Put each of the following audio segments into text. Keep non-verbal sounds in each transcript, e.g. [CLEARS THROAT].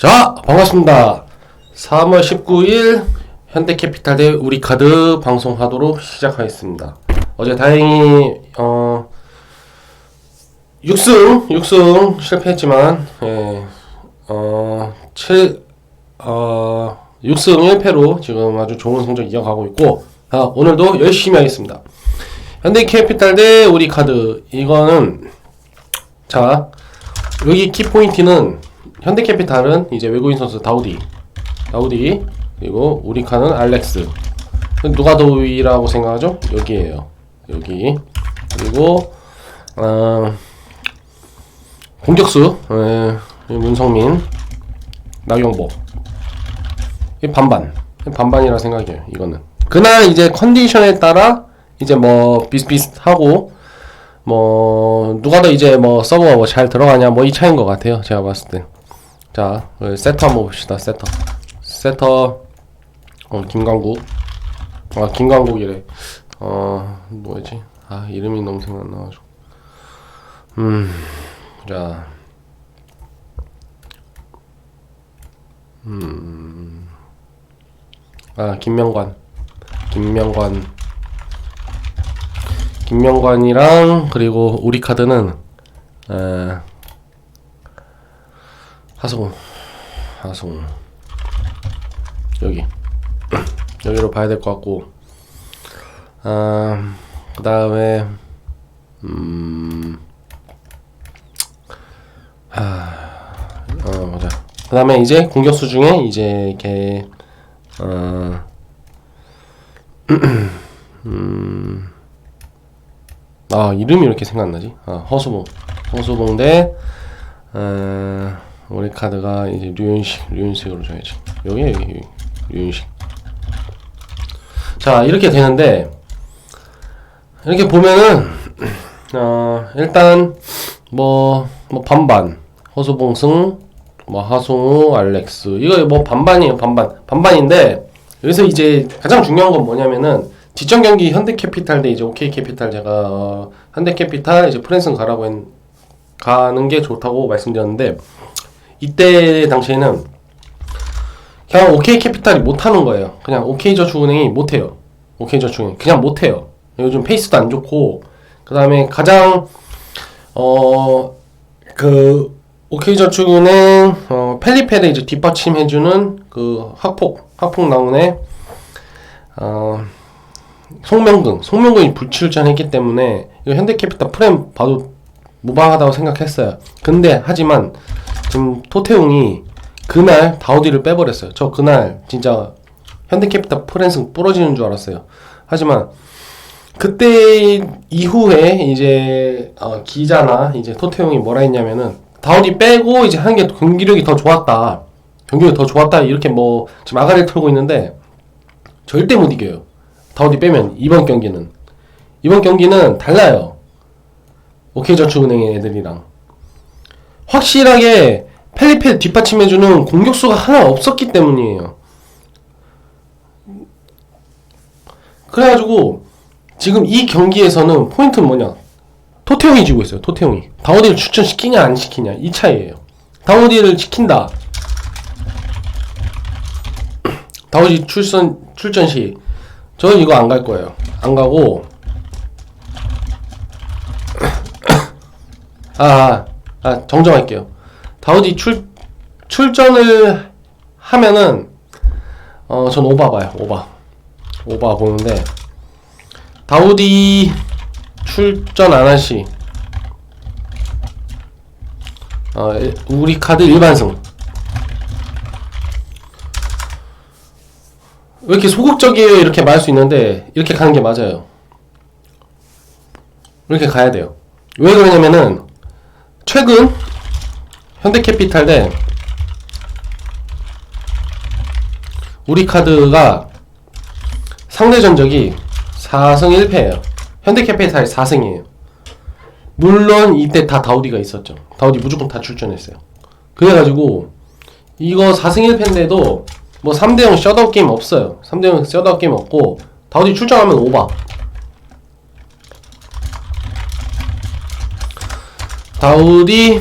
자, 반갑습니다. 3월 19일 현대캐피탈 대 우리카드 방송하도록 시작하겠습니다. 어제 다행히 어 6승 6승 실패했지만 예, 어 7, 어 6승 1패로 지금 아주 좋은 성적 이어가고 있고 아, 오늘도 열심히 하겠습니다. 현대캐피탈 대 우리카드 이거는 자 여기 키포인트는 현대캐피탈은 이제 외국인 선수 다우디. 다우디 그리고 우리카는 알렉스. 누가 더 위라고 생각하죠? 여기에요. 여기. 그리고 어, 공격수 예, 문성민 나경보. 이 반반. 반반이라 생각해요 이거는. 그날 이제 컨디션에 따라 이제 뭐 비슷비슷하고 뭐 누가 더 이제 뭐 서버가 뭐 잘 들어가냐 뭐 이 차이인 것 같아요 제가 봤을 때. 자 어, 세터 한번 봅시다 세터. 세터 어 김광국. 아 김광국이래. 어 뭐지? 아 이름이 너무 생각 안 나가지고. 음 자. 음. 아 김명관. 김명관. 김명관이랑 그리고 우리 카드는 에, 하승우 하승우 여기. [CLEARS THROAT] 여기로 봐야 될 것 같고. 아, 그 다음에 음, 하, 어그 다음에 이제 공격수 중에 이제 이렇게 어, [CLEARS THROAT] 음. 아 이름이 이렇게 생각나지? 아 허수봉. 허수봉 대 어, 카드가 이제 류윤식 류윤식으로 줘야지 여기 여기 류윤식. 자 이렇게 되는데 이렇게 보면은 [CLEARS THROAT] 어 일단 뭐 뭐 반반. 허수봉 승 뭐 하승우 알렉스. 이거 뭐 반반이에요 반반. 반반인데 여기서 이제 가장 중요한 건 뭐냐면은 뒷전 경기 현대캐피탈 대 이제 OK캐피탈 제가 어, 현대캐피탈 이제 프랜슨 가라고 했, 가는 게 좋다고 말씀드렸는데 이때 당시에는 그냥 OK캐피탈이 못하는 거예요. 그냥 OK저축은행이 못해요. OK저축은행 그냥 못해요. 요즘 페이스도 안 좋고 그 다음에 가장 어그 OK저축은행 어 펠리페를 이제 뒷받침해주는 그 학폭 학폭 나오네 어 송명근, 송명근이 불출전했기 때문에 현대캐피탈 프렘 봐도 무방하다고 생각했어요. 근데 하지만 지금 토태웅이 그날 다우디를 빼버렸어요. 저 그날 진짜 현대캐피탈 프랜승 부러지는 줄 알았어요. 하지만 그때 이후에 이제 어, 기자나 이제 토태웅이 뭐라 했냐면은 다우디 빼고 이제 하는 게 경기력이 더 좋았다. 경기력이 더 좋았다 이렇게 뭐 지금 아가리를 털고 있는데 절대 못 이겨요. 다우디 빼면 이번 경기는 이번 경기는 달라요. 오케이저축은행의 애들이랑 확실하게 펠리페 뒷받침해주는 공격수가 하나 없었기 때문이에요. 그래가지고 지금 이 경기에서는 포인트는 뭐냐? 토태용이 지고 있어요. 토태용이 다우디를 출전시키냐 안 시키냐 이 차이예요. 다우디를 시킨다. [CLEARS THROAT] 다우디 출전 출전 시 저는 이거 안 갈 거예요. 안 가고 [CLEARS THROAT] 아, 아 정정할게요. 다우디 출 출전을 하면은 어 전 오바 봐요. 오바 오바 보는데 다우디 출전 안 하시 어 일- 우리 카드 일반승 왜 이렇게 소극적이에요? 이렇게 말할 수 있는데 이렇게 가는 게 맞아요. 이렇게 가야 돼요. 왜 그러냐면은 최근 현대캐피탈 대 우리 카드가 상대 전적이 4승 1패예요. 현대캐피탈이 4승이에요. 물론 이때 다 다우디가 있었죠. 다우디 무조건 다 출전했어요. 그래가지고 이거 4승 1패인데도 뭐 3대0 셧아웃 게임 없어요. 3대0 셧아웃 게임 없고 다우디 출전하면 오바. 다우디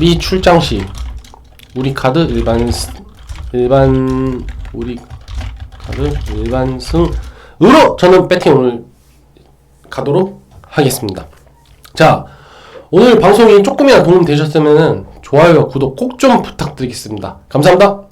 미 출장 시 우리 카드 일반 스- 일반 우리 카드 일반 승으로 저는 배팅 오늘 가도록 하겠습니다. 자, 오늘 방송이 조금이나 도움 되셨으면 좋아요와 구독 꼭 좀 부탁드리겠습니다. 감사합니다.